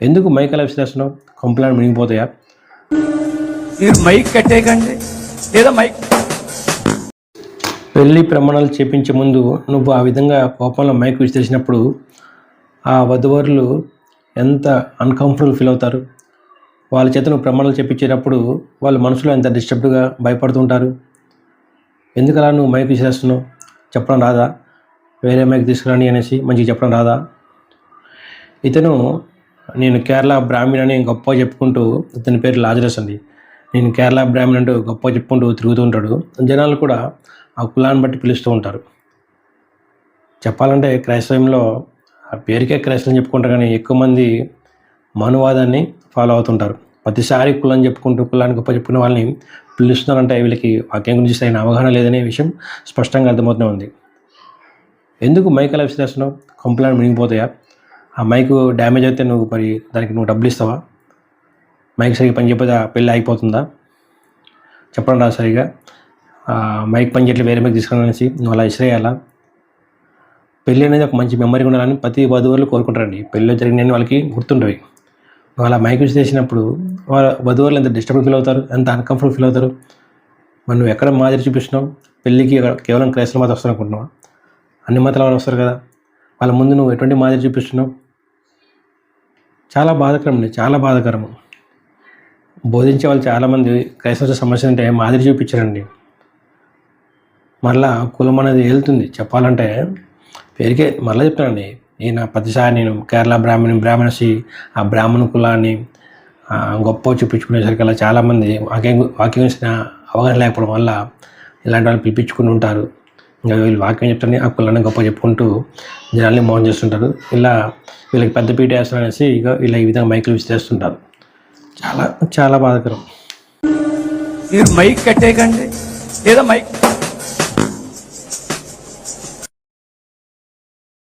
ఎందుకు మైక్ అలా విసిరేస్తున్నావు కొంపలను మునిగిపోతాయా మీరు మైక్ కట్టేయకండి. లేదా మైక్ పెళ్ళి ప్రమాణాలు చేపించే ముందు నువ్వు ఆ విధంగా కోపంలో మైక్ విసిరేసినప్పుడు ఆ వధువరులు ఎంత అన్కంఫర్టబుల్ ఫీల్ అవుతారు? వాళ్ళ చేత నువ్వు ప్రమాణాలు చెప్పించేటప్పుడు వాళ్ళ మనసులో ఎంత డిస్టర్బ్డ్గా భయపడుతుంటారు? ఎందుకు అలా నువ్వు మైక్ విసిరేస్తున్నావు? చెప్పడం రాదా? వేరే మైక్ తీసుకురాని అనేసి మంచిగా చెప్పడం రాదా? ఇతను నేను కేరళ బ్రాహ్మణ్ అని గొప్ప చెప్పుకుంటూ ఇతని పేరు లాజరస్ అండి. నేను కేరళ బ్రాహ్మణ్ అంటూ గొప్ప చెప్పుకుంటూ తిరుగుతూ ఉంటాడు. జనాలు కూడా ఆ కులాన్ని బట్టి పిలుస్తూ ఉంటారు. చెప్పాలంటే క్రైస్తవంలో ఆ పేరుకే క్రైస్తవం చెప్పుకుంటారు కానీ ఎక్కువ మంది మనువాదాన్ని ఫాలో అవుతుంటారు. ప్రతిసారి కులం చెప్పుకుంటూ కులాన్ని గొప్ప చెప్పుకునే వాళ్ళని పిలుస్తున్నారంటే వీళ్ళకి వాక్యం గురించి సరైన అవగాహన లేదనే విషయం స్పష్టంగా అర్థమవుతూనే ఉంది. ఎందుకు మైకల్ అలా కంప్లైంట్ మునిగిపోతాయా ఆ మైకు డ్యామేజ్ అయితే నువ్వు మరి దానికి నువ్వు డబ్బులు ఇస్తావా? మైక్ సరిగ్గా పని చెప్పేది పెళ్ళి అయిపోతుందా చెప్పడం రా సరిగా. మైక్ పని చేయట్లేదు వేరే మైక్ తీసుకురానేసి నువ్వు అలా ఇసిరేయాలా పెళ్ళి అనేది ఒక మంచి మెమరీ ఉండాలని ప్రతి వధువులు కోరుకుంటారండి. పెళ్ళిలో జరిగిన వాళ్ళకి గుర్తుండవి. నువ్వు అలా మైక్ చేసినప్పుడు వాళ్ళ వధువులు ఎంత డిస్టర్బ్ ఫీల్ అవుతారు? ఎంత అన్కంఫర్టబుల్ ఫీల్ అవుతారు? మరి నువ్వు ఎక్కడ మాదిరి చూపిస్తున్నావు? పెళ్ళికి కేవలం క్రైస్తవ మాత్రం వస్తారు అనుకుంటున్నావా అన్ని మతాల వాళ్ళు వస్తారు కదా? వాళ్ళ ముందు నువ్వు ఎటువంటి మాదిరి చూపిస్తున్నావు? చాలా బాధాకరం అండి చాలా బాధకరం. బోధించే వాళ్ళు చాలామంది క్రైస్తవ సమస్య అంటే మాదిరి చూపించారండి. మళ్ళా కులం అనేది వెళ్తుంది చెప్పాలంటే పేరుకే మళ్ళీ చెప్తానండి. ఈయన ప్రతిసారి నేను కేరళ బ్రాహ్మణి బ్రాహ్మణసి ఆ బ్రాహ్మణ కులాన్ని గొప్ప చూపించుకునేసరికి అలా చాలామంది వాక్యం వాక్యం అవగాహన లేకపోవడం వల్ల ఇలాంటి వాళ్ళు పిలిపించుకుని ఉంటారు. వీళ్ళు వాక్యం చెప్తారని ఆ కులాన్ని గొప్ప చెప్పుకుంటూ జనాల్ని మోహన్ చేస్తుంటారు. ఇలా వీళ్ళకి పెద్ద పీట వేస్తారు అనేసి ఇక వీళ్ళ ఈ విధంగా మైకులు విసిరేస్తుంటారు. చాలా చాలా బాధాకరం. మీరు మైక్ కట్టేయకండి. లేదా మైక్